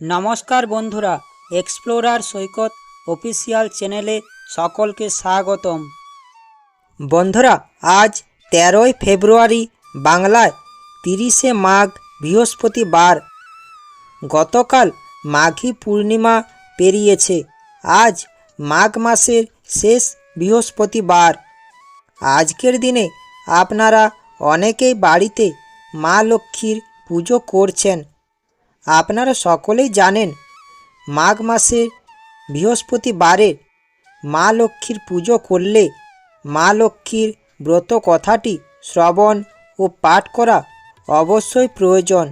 নমস্কার বন্ধুরা এক্সপ্লোরার সৈকত অফিসিয়াল চ্যানেলে সকলকে স্বাগতম। বন্ধুরা, আজ তেরোই ফেব্রুয়ারি, বাংলায় তিরিশে মাঘ বৃহস্পতিবার। গতকাল মাঘী পূর্ণিমা পেরিয়েছে, আজ মাঘ মাসের শেষ বৃহস্পতিবার। আজকের দিনে আপনারা অনেকেই বাড়িতে মা লক্ষ্মীর পুজো করছেন। আপনারা সকলেই জানেন, মাঘ মাসে বৃহস্পতিবারে মা লক্ষ্মীর পুজো করলে মা লক্ষ্মীর ব্রত কথাটি শ্রবণ ও পাঠ করা অবশ্যই প্রয়োজন।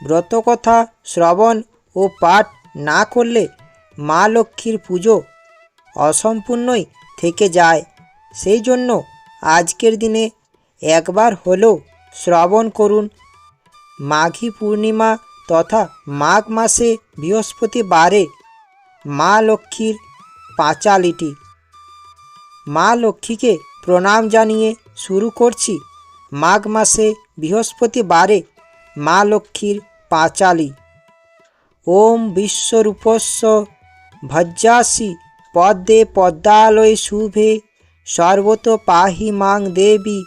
ব্রত কথা, শ্রবণ ও পাঠ না করলে মা লক্ষ্মীর পুজো অসম্পূর্ণই থেকে যায়। সেই জন্য আজকের দিনে একবার হলেও শ্রবণ করুন। মাঘী পূর্ণিমা তথা মাঘ মাসে বৃহস্পতিবারে মা লক্ষ্মীর পাঁচালিটি। মা লক্ষ্মীকে প্রণাম জানিয়ে শুরু করছি মাঘ মাসে বৃহস্পতিবারে মা লক্ষ্মীর পাঁচালি। ওম বিশ্বরূপস্য ভজ্জাসি পদ্মে পদ্মালয়ে শুভে সর্বত পাহি মাং দেবী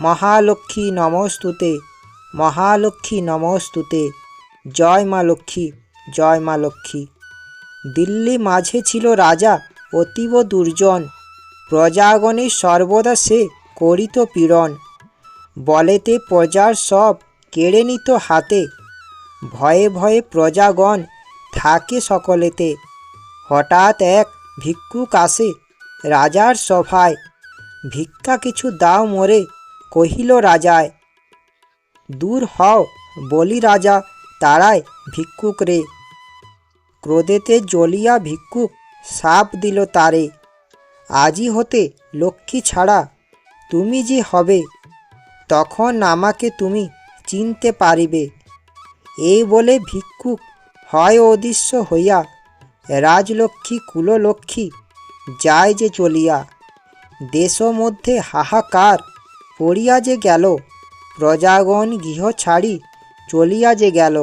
মহালক্ষ্মী নমস্তুতে মহালক্ষ্মী নমস্তুতে। জয় মা লক্ষ্মী, জয় মা লক্ষ্মী। দিল্লি মাঝে ছিল রাজা, অতীব দুর্জন। প্রজাগণে সর্বদা সে করিত পীড়ন। বলেতে প্রজার সব কেড়ে নিত হাতে। ভয়ে ভয়ে প্রজাগণ থাকে সকলেতে। হঠাৎ এক ভিক্ষুক আসে রাজার সভায়। ভিক্ষা কিছু দাও মোরে, কহিল রাজায়, দূর হও বলি রাজা তারায় ভিক্ষুক রে। ক্রোধেতে জ্বলিয়া ভিক্ষুক সাপ দিল তারে আজই হতে লক্ষ্মী ছাড়া তুমি যে হবে, তখন আমাকে তুমি চিনতে পারিবে। এই বলে ভিক্ষুক হয় অদৃশ্য হইয়া রাজলক্ষ্মী, কুললক্ষ্মী যায় যে চলিয়া দেশ মধ্যে হাহাকার পড়িয়া যে গেল, প্রজাগণ গৃহ ছাড়ি চলিয়া যে গেল।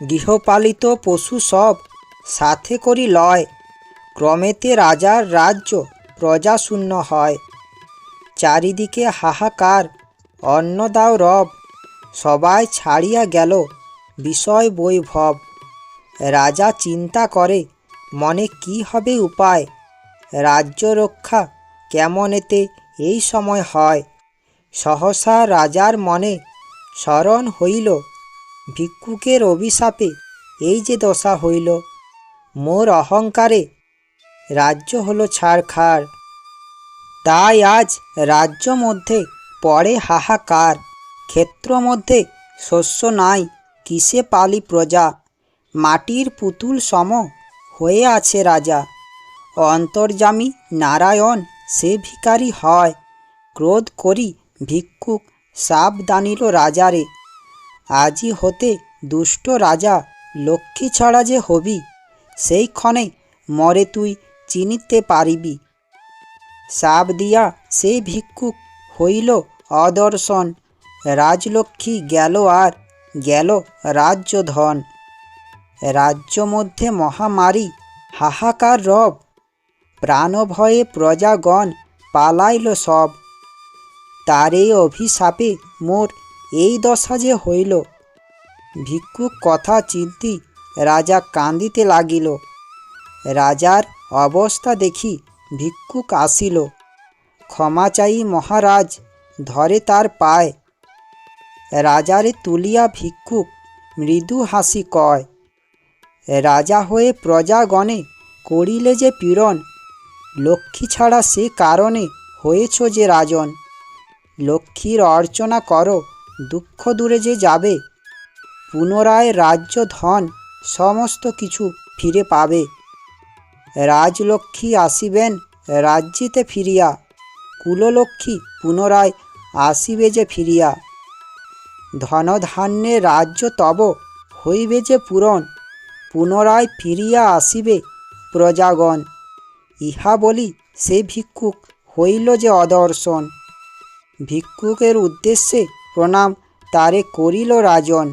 গৃহপালিত পশু সব সাথে করি লয়। ক্রমেতে রাজার রাজ্য প্রজাশূন্য হয়। চারিদিকে হাহাকার অন্ন দাও রব। সবাই ছাড়িয়া গেল বিষয় বৈভব। রাজা চিন্তা করে, মনে কি হবে উপায়? রাজ্য রক্ষা কেমন এতে এই সময় হয়? সহসা রাজার মনে স্মরণ হইল ভিক্ষুকের অভিশাপে এই যে দশা হইল, মোর অহংকারে রাজ্য হলো ছাড়খাড়। তাই আজ রাজ্য মধ্যে পড়ে হাহাকার, ক্ষেত্র মধ্যে শস্য নাই, কিসে পালি প্রজা? মাটির পুতুল সম হয়ে আছে রাজা। অন্তর্জামী নারায়ণ সে ভিকারি হয়, ক্রোধ করি ভিক্ষুক সাপ দানিল রাজারে। আজি হতে দুষ্ট রাজা লক্ষ্মী ছাড়া যে হবি, সেই ক্ষণে মরে তুই চিনিতে পারিবি। সাপ দিয়া সে ভিক্ষুক হইল অদর্শন, রাজলক্ষ্মী গেল আর গেল রাজ্য ধন রাজ্য মধ্যে মহামারী, হাহাকার রব, প্রাণভয়ে প্রজাগণ পালাইল সব। তার এই অভিশাপে মোর এই দশা যে হইল। ভিক্ষুক কথা চিন্তি রাজা কান্দিতে লাগিল। রাজার অবস্থা দেখি ভিক্ষুক আসিল। ক্ষমা চাই মহারাজ, ধরে তার পায়। রাজারে তুলিয়া ভিক্ষুক মৃদু হাসি কয়, রাজা হয়ে প্রজাগণে করিলে যে পীড়ন, লক্ষ্মী ছাড়া সে কারণে হয়েছ যে রাজন। লক্ষ্মীর অর্চনা করো দুঃখ দূরে যে যাবে, পুনরায় রাজ্য ধন সমস্ত কিছু ফিরে পাবে। রাজলক্ষ্মী আসিবেন রাজ্যিতে ফিরিয়া, কুললক্ষ্মী পুনরায় আসিবে যে ফিরিয়া। ধনধান্যে রাজ্য তব হইবে যে পূরণ, পুনরায় ফিরিয়া আসিবে প্রজাগণ। ইহা বলি সে ভিক্ষুক হইল যে অদর্শন। ভিক্ষুকের উদ্দেশ্যে প্রণাম তারে করিল রাজন।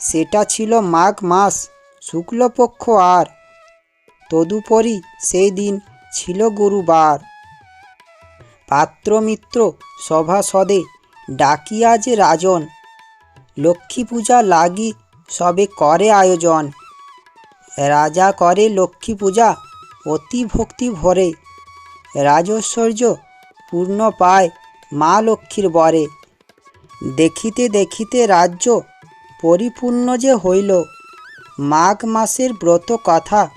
সেটা ছিল মাঘ মাস, শুক্লপক্ষ আর। তদুপরি সেই দিন ছিল গুরুবার। পাত্রমিত্র সভাসদে ডাকিয়া যে রাজন, লক্ষ্মী পূজা লাগি সবে করে আয়োজন। রাজা করে লক্ষ্মী পূজা অতি ভক্তি ভরে। রাজৈশ্বর্য পূর্ণ পায় মা লক্ষ্মীর বরে। দেখিতে দেখিতে রাজ্য পরিপূর্ণ যে হইল, মাঘ মাসের ব্রত কথা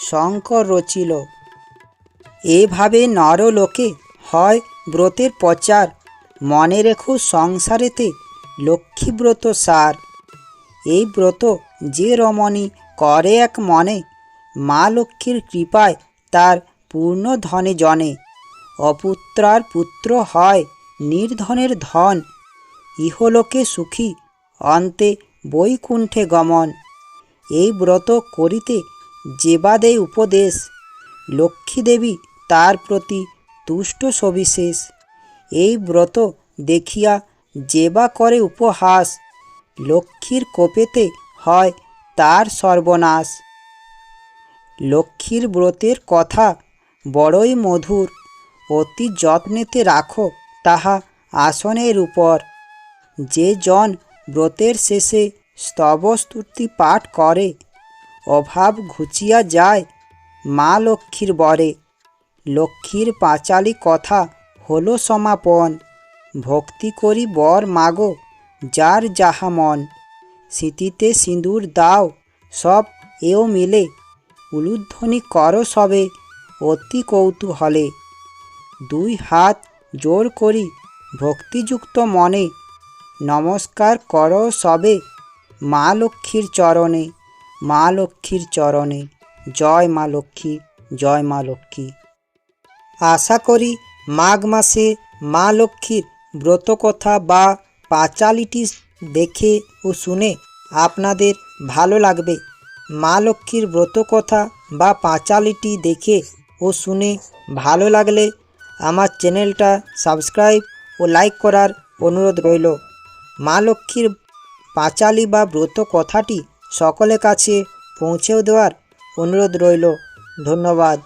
শঙ্কর রচিল। এভাবে নরলোকে হয় ব্রতের প্রচার, মনে রেখো সংসারেতে লক্ষ্মীব্রত সার। এই ব্রত যে রমণী করে এক মনে, মা লক্ষ্মীর কৃপায় তার পূর্ণ ধনে জনে। অপুত্রার পুত্র হয় নির্ধনের ধন ইহলোকে সুখী, অন্তে বৈকুণ্ঠে গমন। এই ব্রত করিতে যেবাদে উপদেশ লক্ষ্মী দেবী তার প্রতি তুষ্ট সবিশেষ। এই ব্রত দেখিয়া যেবা করে উপহাস, লক্ষ্মীর কোপেতে হয় তার সর্বনাশ। লক্ষ্মীর ব্রতের কথা বড়ই মধুর, অতি যত্নেতে রাখো তাহা আসনের উপর। যে জন ব্রতের শেষে স্তবস্তুতি পাঠ করে, অভাব ঘুচিয়া যায় মা লক্ষ্মীর বরে। লক্ষ্মীর পাঁচালি কথা হলো সমাপন, ভক্তি করি বর মাগো যার যাহা মন। স্মৃতিতে সিঁদুর দাও, সব এও মিলে, উলুধ্বনি করো সবে অতি কৌতূহলে। দুই হাত জোর করি ভক্তিযুক্ত মনে নমস্কার করো সবে। মা লক্ষ্মীর চরণে, মা লক্ষ্মীর চরণে। জয় মা লক্ষ্মী, জয় মা লক্ষ্মী। আশা করি মাঘ মাসে মা লক্ষ্মীর ব্রতকথা বা পাঁচালিটি দেখে ও শুনে আপনাদের ভালো লাগবে। মা লক্ষ্মীর ব্রতকথা বা পাঁচালিটি দেখে ও শুনে ভালো লাগলে আমার চ্যানেলটা সাবস্ক্রাইব ও লাইক করার অনুরোধ রইল। মা লক্ষ্মীর পাঁচালি বা ব্রত কথাটি সকলের কাছে পৌঁছেও দেওয়ার অনুরোধ রইল। ধন্যবাদ।